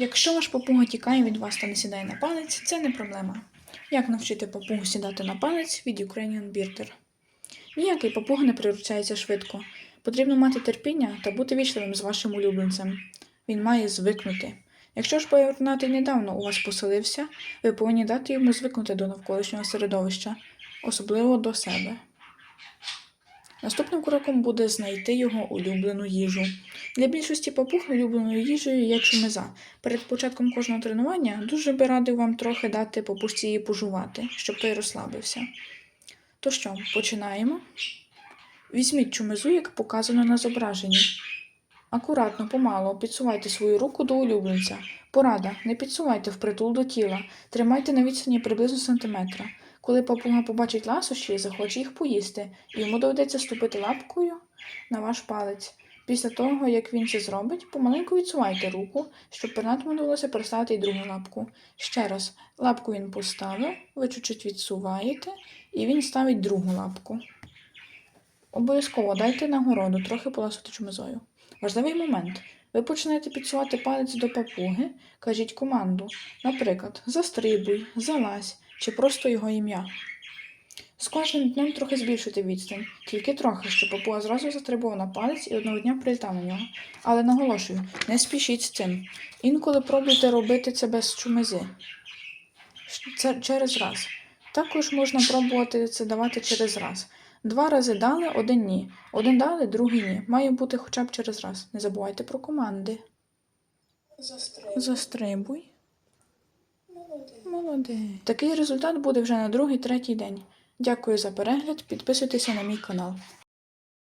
Якщо ваш папуга тікає від вас та не сідає на палець, це не проблема. Як навчити папугу сідати на палець від Ukrainian Birder? Ніякий папуга не приручається швидко. Потрібно мати терпіння та бути вічливим з вашим улюбленцем. Він має звикнути. Якщо ж пернатий недавно у вас поселився, ви повинні дати йому звикнути до навколишнього середовища, особливо до себе. Наступним кроком буде знайти його улюблену їжу. Для більшості папуг улюбленою їжею є чумиза. Перед початком кожного тренування дуже би радив вам трохи дати папусці її пожувати, щоб той розслабився. То що, починаємо? Візьміть чумизу, як показано на зображенні. Акуратно, помало, підсувайте свою руку до улюбленця. Порада, не підсувайте впритул до тіла, тримайте на відстані приблизно сантиметра. Коли папуга побачить ласощі, захоче їх поїсти, і йому доведеться ступити лапкою на ваш палець. Після того, як він це зробить, помаленьку відсувайте руку, щоб пернатому довелося переставити й другу лапку. Ще раз, лапку він поставив, ви чуть-чуть відсуваєте, і він ставить другу лапку. Обов'язково дайте нагороду, трохи поласувати чумизою. Важливий момент. Ви починаєте підсувати палець до папуги, кажіть команду, наприклад, застрибуй, залазь чи просто його ім'я. З кожним днем трохи збільшуйте відстань, тільки трохи, щоб папуга зразу застрибував на палець і одного дня прилітав на нього. Але наголошую, не спішіть з цим. Інколи пробуйте робити це без чумизи. Це через раз. Також можна пробувати це давати через раз. Два рази дали, один ні. Один дали, другий ні. Має бути хоча б через раз. Не забувайте про команди. Застрибуй. Молодець. Такий результат буде вже на другий, третій день. Дякую за перегляд. Підписуйтеся на мій канал.